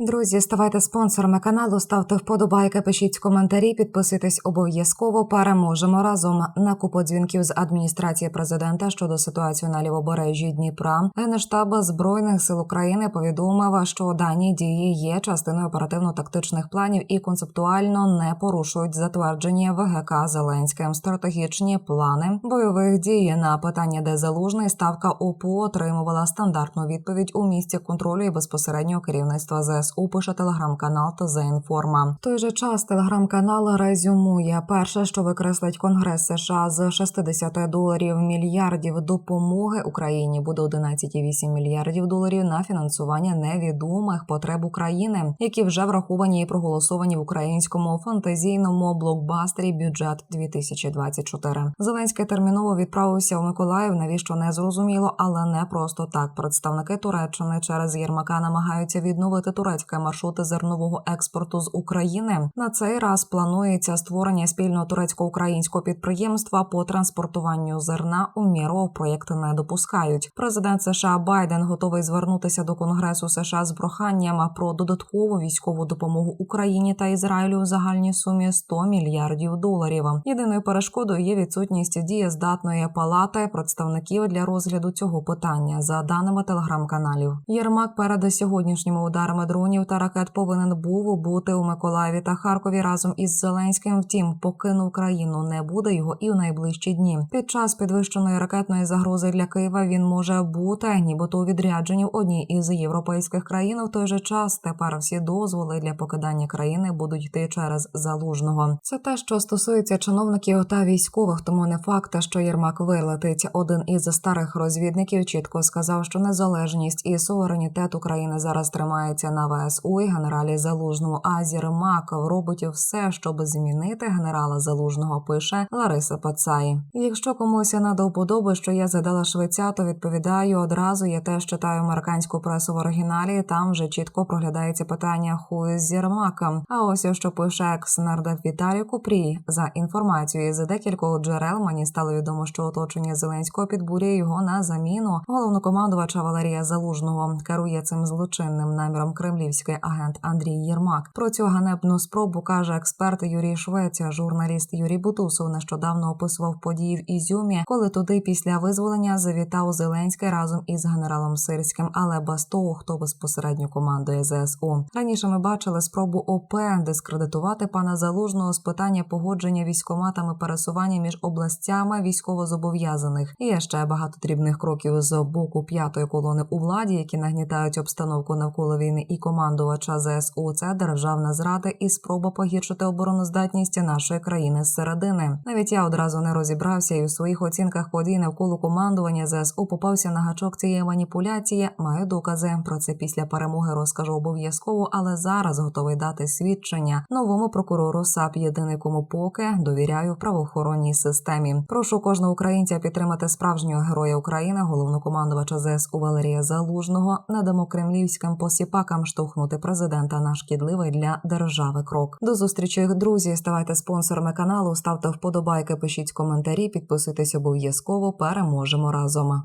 Друзі, ставайте спонсорами каналу, ставте вподобайки, пишіть коментарі, підписуйтесь обов'язково. Переможемо разом на купу дзвінків з адміністрації президента щодо ситуації на лівобережжі Дніпра. Генштаб збройних сил України повідомив, що дані дії є частиною оперативно-тактичних планів і концептуально не порушують затверджені ВГК Зеленським стратегічні плани бойових дій на питання, де залужний ставка ОПУ отримувала стандартну відповідь у місці контролю і безпосереднього керівництва ЗСУ. Пише телеграм-канал ТЗ Інформа. В той же час телеграм-канал резюмує перше, що викреслить Конгрес США з 60 доларів мільярдів допомоги Україні буде 11,8 мільярдів доларів на фінансування невідомих потреб України, які вже враховані і проголосовані в українському фантазійному блокбастері бюджет 2024. Зеленський терміново відправився в Миколаїв. Навіщо не зрозуміло, але не просто так. Представники Туреччини через Єрмака намагаються відновити турецькі маршрути зернового експорту з України. На цей раз планується створення спільного турецько-українського підприємства по транспортуванню зерна у міру проєкти не допускають. Президент США Байден готовий звернутися до Конгресу США з проханням про додаткову військову допомогу Україні та Ізраїлю у загальній сумі 100 мільярдів доларів. Єдиною перешкодою є відсутність дієздатної палати представників для розгляду цього питання. За даними телеграм-каналів, Єрмак перед сьогоднішніми ударами дронів та ракет повинен був бути у Миколаєві та Харкові разом із Зеленським. Втім, покинув країну не буде його і в найближчі дні. Під час підвищеної ракетної загрози для Києва він може бути, нібито у відрядженні в одній із європейських країн. В той же час тепер всі дозволи для покидання країни будуть йти через залужного. Це те, що стосується чиновників та військових, тому не факт, що Єрмак вилетить. Один із старих розвідників чітко сказав, що незалежність і суверенітет України зараз тримається на ВСУ і генералі Залужному. А Єрмак робить все, щоб змінити генерала Залужного. Пише Лариса Пацай. Якщо комусь не до вподоби, що я задала швеця, то відповідаю одразу. Я теж читаю американську пресу в оригіналі. Там вже чітко проглядається питання хуй з Єрмаком. А ось що пише екс-нардеп Віталій Купрій. За інформацією з декількох джерел мені стало відомо, що оточення Зеленського підбурює його на заміну головнокомандувача Валерія Залужного. Керує цим злочинним наміром кремлівський агент Андрій Єрмак. Про цю ганебну спробу каже експерт Юрій Швеця. Журналіст Юрій Бутусов нещодавно описував події в Ізюмі, коли туди після визволення завітав Зеленський разом із генералом Сирським, але без того, хто безпосередньо командує ЗСУ. Раніше ми бачили спробу ОП дискредитувати пана Залужного з питання погодження військоматами пересування між областями військовозобов'язаних. І є ще багато дрібних кроків з боку п'ятої колони у владі, які нагнітають обстановку навколо війни і командувача ЗСУ. Це державна зрада і спроба погіршити обороноздатність нашої країни зсередини. Навіть я одразу не розібрався і у своїх оцінках подій навколо командування ЗСУ попався на гачок цієї маніпуляції. Маю докази про це після перемоги. Розкажу обов'язково, але зараз готовий дати свідчення новому прокурору САП. Єдиний кому поки довіряю правоохоронній системі. Прошу кожного українця підтримати справжнього героя України, головнокомандувача ЗСУ Валерія Залужного. Не дамо кремлівським посіпакам штовхнути президента на шкідливий для держави крок. До зустрічі, друзі. Ставайте спонсорами каналу, ставте вподобайки, пишіть коментарі, підписуйтесь обов'язково. Переможемо разом.